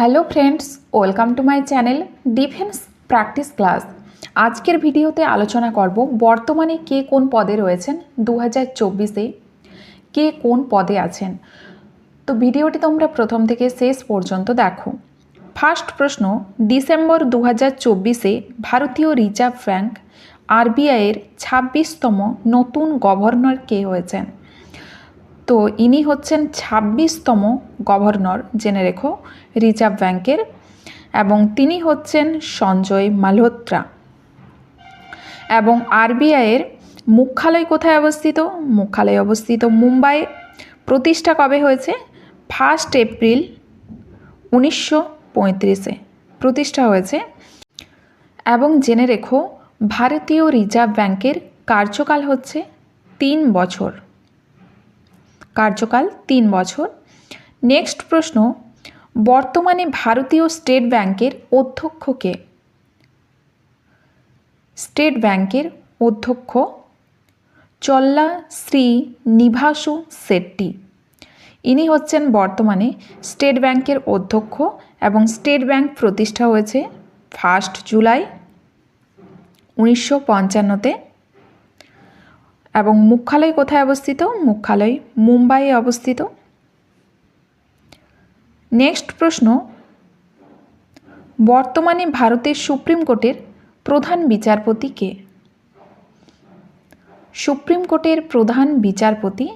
Hello friends welcome to my channel defence practice class আজকের ভিডিওতে আলোচনা করব বর্তমানে কে কোন পদে রয়েছেন দু হাজার চব্বিশে, কে কোন পদে আছেন। তো ভিডিওটি তোমরা প্রথম থেকে শেষ পর্যন্ত দেখো। ফার্স্ট প্রশ্ন, ডিসেম্বর দু হাজার চব্বিশে ভারতীয় রিজার্ভ ব্যাঙ্ক আরবিআইয়ের ছাব্বিশতম নতুন গভর্নর কে হয়েছেন? তো ইনি হচ্ছেন ছাব্বিশতম গভর্নর, জেনে রেখো, রিজার্ভ ব্যাংকের, এবং তিনি হচ্ছেন সঞ্জয় মালহোত্রা। এবং আরবিআইয়ের মুখ্যালয় কোথায় অবস্থিত? মুখ্যালয় অবস্থিত মুম্বাই প্রতিষ্ঠা কবে হয়েছে? ফার্স্ট এপ্রিল উনিশশো পঁয়ত্রিশে। প্রতিষ্ঠা হয়েছে। এবং জেনে রেখো, ভারতীয় রিজার্ভ ব্যাংকের কার্যকাল হচ্ছে তিন বছর। কার্যকাল তিন বছর। নেক্সট প্রশ্ন, বর্তমানে ভারতীয় স্টেট ব্যাংকের অধ্যক্ষকে স্টেট ব্যাংকের অধ্যক্ষ চল্লা শ্রী নিভাসু শেট্টি। ইনি হচ্ছেন বর্তমানে স্টেট ব্যাংকের অধ্যক্ষ এবং স্টেট ব্যাংক প্রতিষ্ঠা হয়েছে ফার্স্ট জুলাই উনিশশো পঞ্চান্নতে। এবং মুখ্যালয় কোথায় অবস্থিত? মুখ্যালয় মুম্বাইয়ে অবস্থিত। নেক্সট প্রশ্ন। বর্তমানে ভারতের সুপ্রিম কোর্টের প্রধান বিচারপতি কে? সুপ্রিম কোর্টের প্রধান বিচারপতি?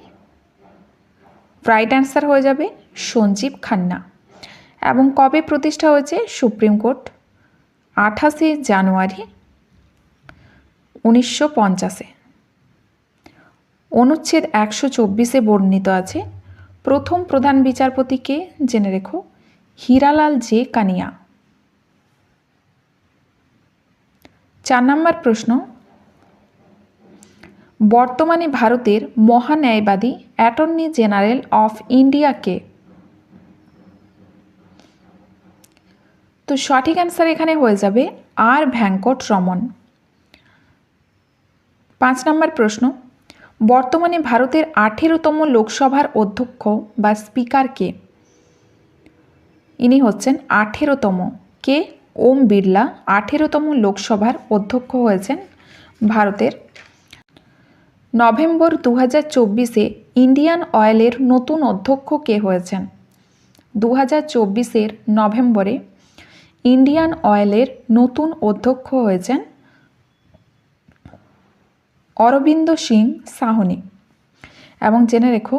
রাইট অ্যান্সার হয়ে যাবে সঞ্জীব খান্না। এবং কবে প্রতিষ্ঠা হয়েছে সুপ্রিম কোর্ট? আঠাশে জানুয়ারি উনিশশো পঞ্চাশে। অনুচ্ছেদ একশো চব্বিশে বর্ণিত আছে, প্রথম প্রধান বিচারপতিকে জেনে রেখো, হীরালাল জে কানিয়া। চার নম্বর প্রশ্ন, বর্তমানে ভারতের মহান্যায়বাদী অ্যাটর্নি জেনারেল অফ ইন্ডিয়াকে তো সঠিক অ্যান্সার এখানে হয়ে যাবে আর ভ্যাঙ্কট রমন। পাঁচ নম্বর প্রশ্ন বর্তমানে ভারতের আঠেরোতম লোকসভার অধ্যক্ষ বা স্পিকার কে? ইনি হচ্ছেন আঠেরোতম। কে? ওম বিড়লা, আঠেরোতম লোকসভার অধ্যক্ষ হয়েছেন ভারতের। নভেম্বর দু হাজার চব্বিশে ইন্ডিয়ান অয়েলের নতুন অধ্যক্ষ কে হয়েছেন? দু হাজার চব্বিশের নভেম্বরে ইন্ডিয়ান অয়েলের নতুন অধ্যক্ষ হয়েছেন অরবিন্দ সিং সাহনি। এবং জেনে রেখো,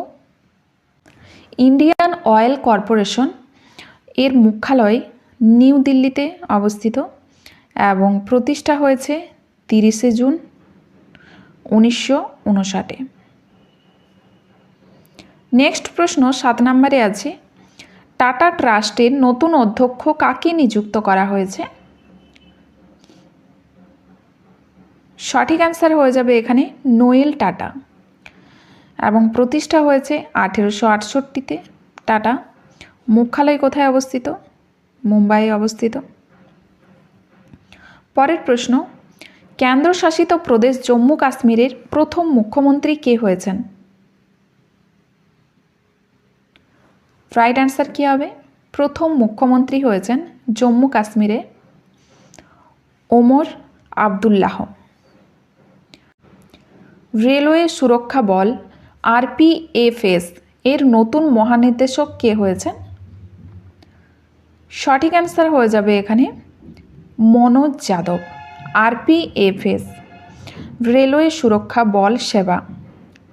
ইন্ডিয়ান অয়েল কর্পোরেশন এর মুখ্যালয় নিউ দিল্লিতে অবস্থিত এবং প্রতিষ্ঠা হয়েছে তিরিশে জুন উনিশশো উনষাটে। নেক্সট প্রশ্ন সাত নম্বরে আছে, টাটা ট্রাস্টের নতুন অধ্যক্ষ কাকে নিযুক্ত করা হয়েছে? সঠিক অ্যান্সার হয়ে যাবে এখানে নোয়েল টাটা এবং প্রতিষ্ঠা হয়েছে আঠেরোশো আটষট্টিতে। টাটা মুখ্যালয় কোথায় অবস্থিত? মুম্বাইয়ে অবস্থিত। পরের প্রশ্ন, কেন্দ্রশাসিত প্রদেশ জম্মু কাশ্মীরের প্রথম মুখ্যমন্ত্রী কে হয়েছেন? রাইট অ্যান্সার কী হবে? প্রথম মুখ্যমন্ত্রী হয়েছেন জম্মু কাশ্মীরে ওমর আবদুল্লাহ। রেলওয়ে সুরক্ষা বল, আরপিএফএস, এর নতুন মহানির্দেশক কে হয়েছেন? সঠিক অ্যান্সার হয়ে যাবে এখানে মনোজ যাদব, আরপিএফএস, রেলওয়ে সুরক্ষা বল সেবা।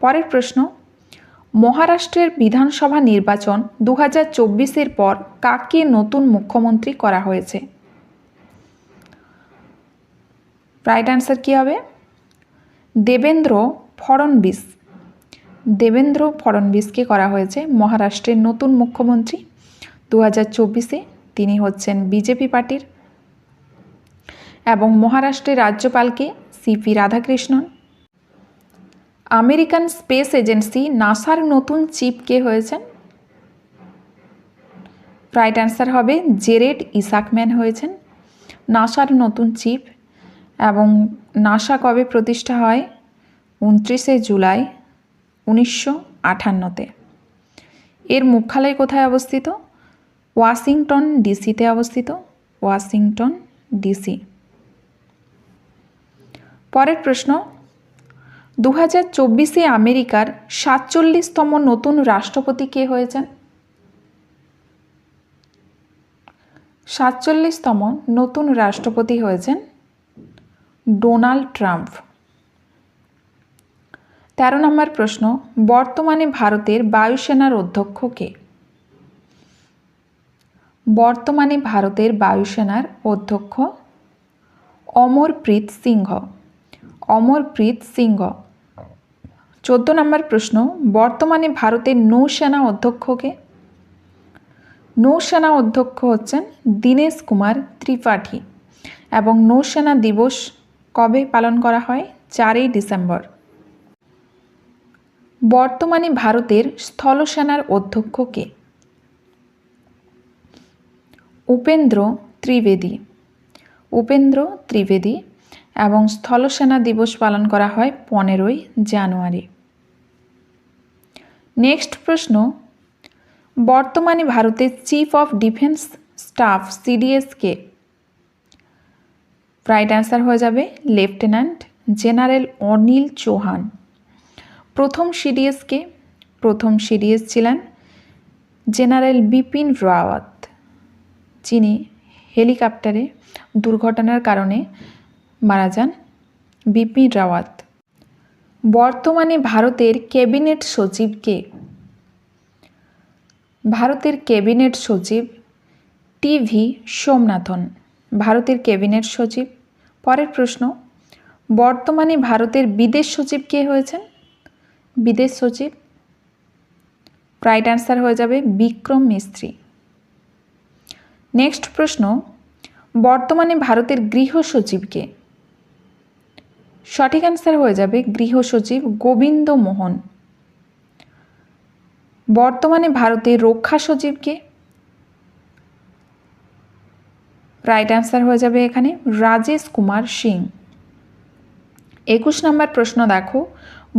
পরের প্রশ্ন, মহারাষ্ট্রের বিধানসভা নির্বাচন দু হাজার পর কাকে নতুন মুখ্যমন্ত্রী করা হয়েছে? রাইট অ্যান্সার কী হবে? দেবেন্দ্র ফড়নবিস। দেবেন্দ্র ফড়নবিসকে করা হয়েছে মহারাষ্ট্রের নতুন মুখ্যমন্ত্রী। দু হাজার চব্বিশে তিনি হচ্ছেন বিজেপি পার্টির এবং মহারাষ্ট্রের রাজ্যপালকে CP Radhakrishnan. American space agency নাসার নতুন চিফ কে হয়েছেন? রাইট অ্যান্সার হবে জেরেড ইসাকম্যান হয়েছেন। নাসার নতুন চিফ এবং নাসা কবে প্রতিষ্ঠা হয়? উনত্রিশে জুলাই উনিশশো আটান্নতে। এর মুখ্যালয় কোথায় অবস্থিত? ওয়াশিংটন ডিসিতে অবস্থিত। Washington DC. পরের প্রশ্ন দু হাজার চব্বিশে আমেরিকার সাতচল্লিশতম নতুন রাষ্ট্রপতি কে হয়েছেন? সাতচল্লিশতম নতুন রাষ্ট্রপতি হয়েছেন ডোনাল্ড ট্রাম্প। তেরো নম্বর প্রশ্ন, বর্তমানে ভারতের বায়ুসেনার অধ্যক্ষ কে? বর্তমানে ভারতের বায়ুসেনার অধ্যক্ষ অমরপ্রীত সিংহ। অমরপ্রীত সিংহ। চোদ্দ নম্বর প্রশ্ন, বর্তমানে ভারতের নৌসেনা অধ্যক্ষকে নৌসেনা অধ্যক্ষ হচ্ছেন দীনেশ কুমার ত্রিপাঠী এবং নৌসেনা দিবস কবে পালন করা হয়? চারই ডিসেম্বর। বর্তমানে ভারতের স্থলসেনার অধ্যক্ষ কে? উপেন্দ্র ত্রিবেদী। উপেন্দ্র ত্রিবেদী এবং স্থলসেনা দিবস পালন করা হয় পনেরোই জানুয়ারি। নেক্সট প্রশ্ন। বর্তমানে ভারতের চিফ অফ ডিফেন্স স্টাফ সিডিএসকে রাইট অ্যান্সার হয়ে যাবে লেফটেন্যান্ট জেনারেল অনিল চৌহান প্রথম সিডিএসকে প্রথম সিডিএস ছিলেন জেনারেল বিপিন রাওয়াত যিনি হেলিকপ্টারে দুর্ঘটনার কারণে মারা যান বিপিন রাওয়াত বর্তমানে ভারতের ক্যাবিনেট সচিব কে? ভারতের ক্যাবিনেট সচিব টিভি সোমনাথন। ভারতের ক্যাবিনেট সচিব। পরের প্রশ্ন, বর্তমানে ভারতের বিদেশ সচিব কে হয়েছেন? বিদেশ সচিব, রাইট অ্যান্সার হয়ে যাবে বিক্রম মিস্ত্রি। নেক্সট প্রশ্ন, বর্তমানে ভারতের গৃহ সচিবকে সঠিক অ্যান্সার হয়ে যাবে গৃহ সচিব গোবিন্দ মোহন। বর্তমানে ভারতের রক্ষা সচিবকে রাইট অ্যান্সার হয়ে যাবে এখানে, রাজেশ কুমার সিং। একুশ নম্বর প্রশ্ন দেখো,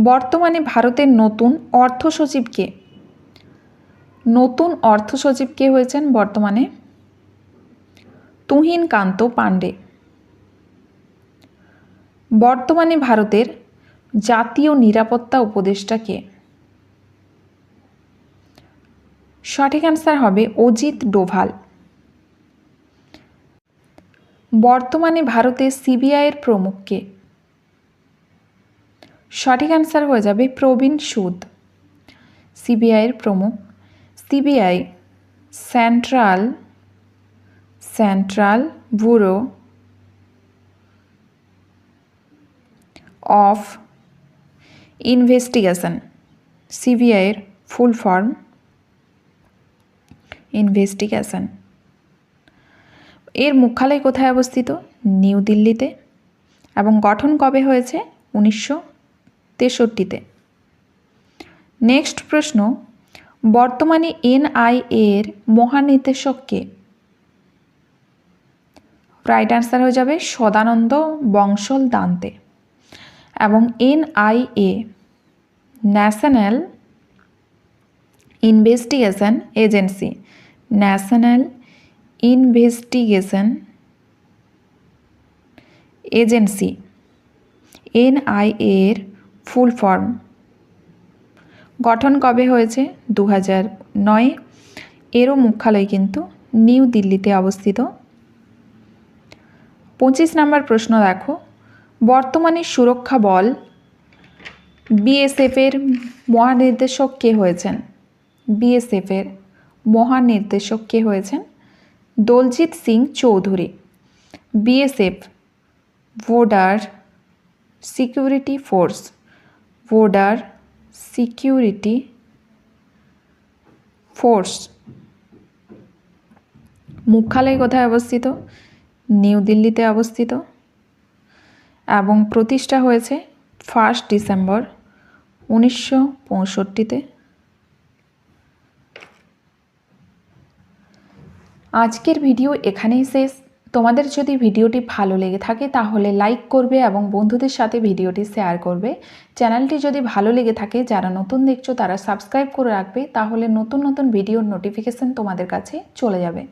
বর্তমানে ভারতের নতুন অর্থ সচিবকে নতুন অর্থ সচিব কে হয়েছেন বর্তমানে? তুহিন কান্ত পাণ্ডে। বর্তমানে ভারতের জাতীয় নিরাপত্তা উপদেষ্টা কে? সঠিক অ্যান্সার হবে অজিত ডোভাল। বর্তমানে ভারতে সিবিআইয়ের প্রমুখকে। সঠিক অ্যান্সার হয়ে যাবে প্রবীণ সুদ। সিবিআইয়ের প্রমুখ। CBI central central bureau of investigation সিবিআইয়ের ফুল ফর্ম ইনভেস্টিগেশন এর মুখ্যালয় কোথায় অবস্থিত? নিউ দিল্লিতে। এবং গঠন কবে হয়েছে? উনিশশো তেষট্টিতে। নেক্সট প্রশ্ন, বর্তমানে এনআইএ এর মহানির্দেশককে রাইট অ্যান্সার হয়ে যাবে সদানন্দ বংশল দান্তে। এবং NIA, national investigation agency, national investigation agency, NIA এর ফুল ফর্ম। গঠন কবে হয়েছে? দু হাজার নয়ে। এরও মুখ্যালয় কিন্তু নিউ দিল্লিতে অবস্থিত। পঁচিশ নম্বর প্রশ্ন দেখো। বর্তমানে সুরক্ষা বল বিএসএফের মহানির্দেশক কে হয়েছেন? বিএসএফের মহানির্দেশক কে হয়েছেন? Daljit Singh Chaudhary, BSF, border security force, border security force. মুখ্যালয় কোথায় অবস্থিত? নিউ দিল্লিতে অবস্থিত। এবং প্রতিষ্ঠা হয়েছে ফার্স্ট ডিসেম্বর উনিশশো পঁয়ষট্টিতে। আজকের ভিডিও এখানেই শেষ। তোমাদের যদি ভিডিওটি ভালো লেগে থাকে তাহলে লাইক করবে এবং বন্ধুদের সাথে ভিডিওটি শেয়ার করবে। চ্যানেলটি যদি ভালো লেগে থাকে, যারা নতুন দেখছ তারা সাবস্ক্রাইব করে রাখবে, তাহলে নতুন নতুন ভিডিওর নোটিফিকেশান তোমাদের কাছে চলে যাবে।